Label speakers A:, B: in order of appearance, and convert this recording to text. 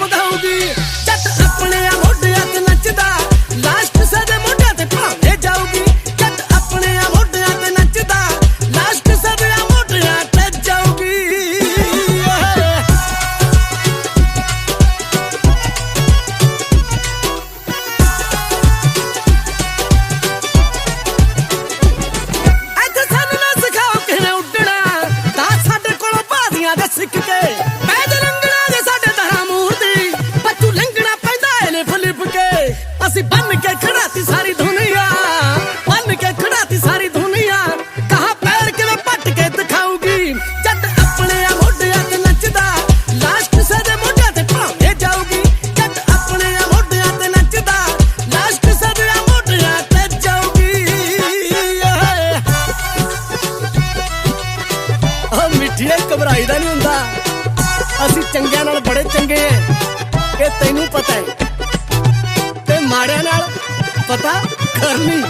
A: ਵਧਾਉਂਦੀ। ਆਪਣੇ ਮੋਢਿਆਂ ਤੇ ਨੱਚਦਾ। ਲਾਸਟ ਸਾਡੇ ਮੋਢਿਆਂ ਤੇ ਆਪਣੇ ਲਾਸਟ ਸਾਡੇ ਅੱਜ ਸਾਨੂੰ ਨਾ ਸਿਖਾਓ ਕਿਵੇਂ ਉੱਡਣਾ। ਤਾਂ ਸਾਡੇ ਕੋਲੋਂ ਬਾਜ਼ੀਆਂ ਦੇ ਸਿੱਖ ਕੇ खड़ाती सारी दुनिया पल के खड़ाती सारी दुनिया कहा पैर के पट के दिखाऊगी जद अपने मोढिया ते नचदा लास्ट सदे मोढिया ते भावे जाऊगी जद अपने मोढिया ते नचदा लास्ट सदे मोढिया ते जाऊगी ओ ਮਿੱਠੀਏ ਘਬਰਾਈਦਾ ਨਹੀਂ ਹੁੰਦਾ ਅਸੀਂ ਚੰਗਿਆਂ ਨਾਲ ਬੜੇ ਚੰਗੇ ਐ ਇਹ ਤੈਨੂੰ ਪਤਾ ਹੈ ਪਤਾ? ਕਰਨੀ।